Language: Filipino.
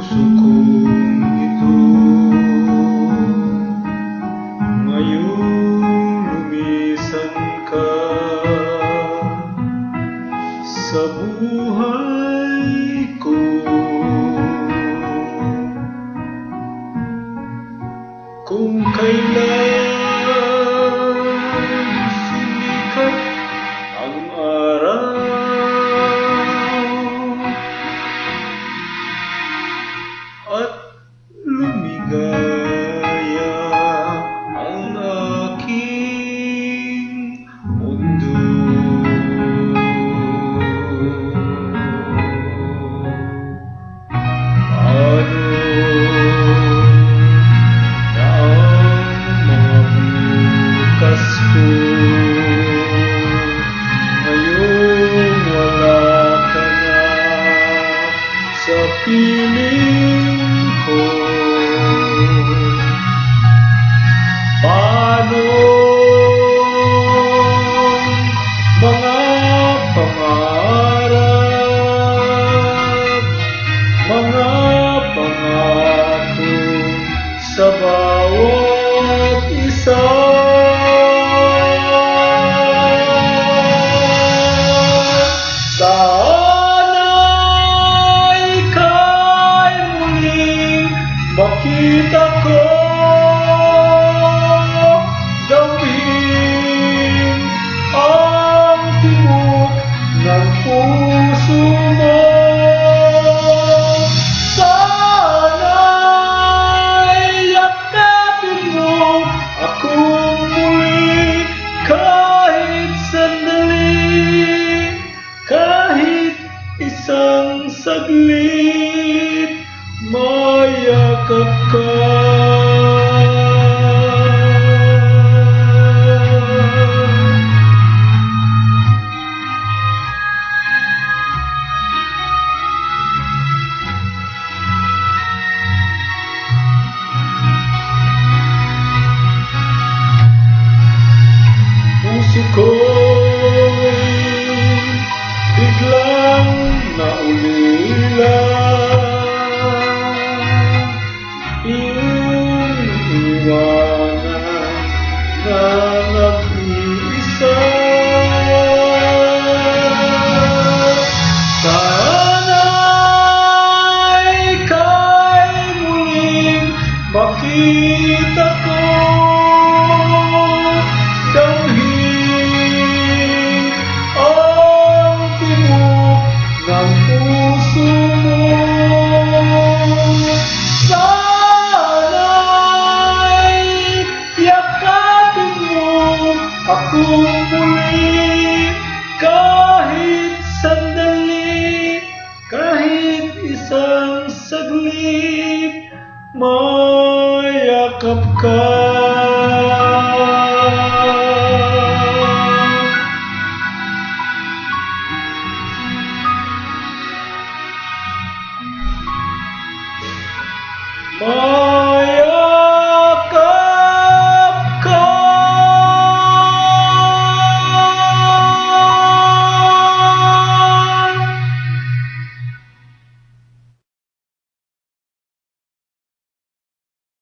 puso kong ito. Ngayong lumisan ka Sa buhay ko. Kung kailan 어? Makita ko Gawin ang tibok ng puso mo. Sana'y yakapin mo akong muli kahit sandali kahit isang saglit mayakap ka muling makita ko Damhin ang tibok ng puso mo. Sana'y mo muli. Kahit sandali kahit isang saglit mayakap ka